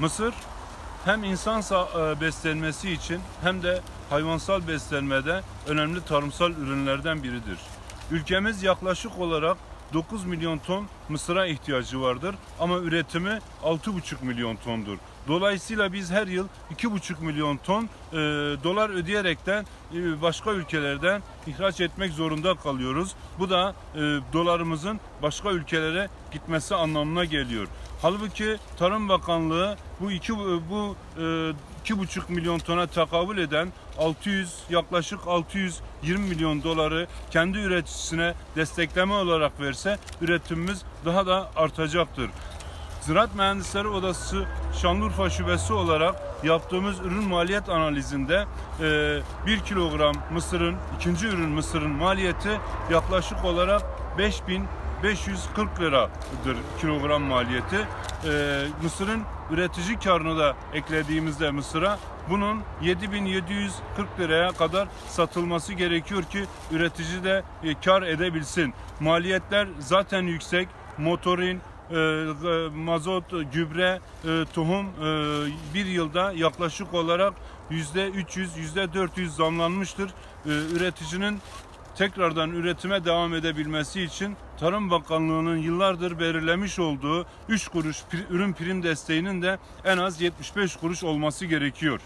Mısır hem insan sa- e, beslenmesi için hem de hayvansal beslenmede önemli tarımsal ürünlerden biridir. Ülkemiz yaklaşık olarak 9 milyon ton mısıra ihtiyacı vardır ama üretimi 6,5 milyon tondur. Dolayısıyla biz her yıl 2,5 milyon ton e, dolar ödeyerekten e, başka ülkelerden ihraç etmek zorunda kalıyoruz. Bu da e, dolarımızın başka ülkelere gitmesi anlamına geliyor. Halbuki Tarım Bakanlığı bu iki bu e, iki buçuk milyon tona takabül eden 600 yaklaşık 620 milyon doları kendi üreticisine destekleme olarak verse üretimimiz daha da artacaktır. Ziraat Mühendisleri Odası Şanlıurfa Şubesi olarak yaptığımız ürün maliyet analizinde e, 1 kilogram mısırın, ikinci ürün mısırın maliyeti yaklaşık olarak 5540 liradır kilogram maliyeti. E, mısırın üretici karını da eklediğimizde mısıra bunun 7740 liraya kadar satılması gerekiyor ki üretici de e, kar edebilsin. Maliyetler zaten yüksek. Motorin, e, e, mazot, gübre, e, tohum e, bir yılda yaklaşık olarak yüzde 300, yüzde 400 zamlanmıştır. E, üreticinin tekrardan üretime devam edebilmesi için Tarım Bakanlığı'nın yıllardır belirlemiş olduğu 3 kuruş ürün prim desteğinin de en az 75 kuruş olması gerekiyor.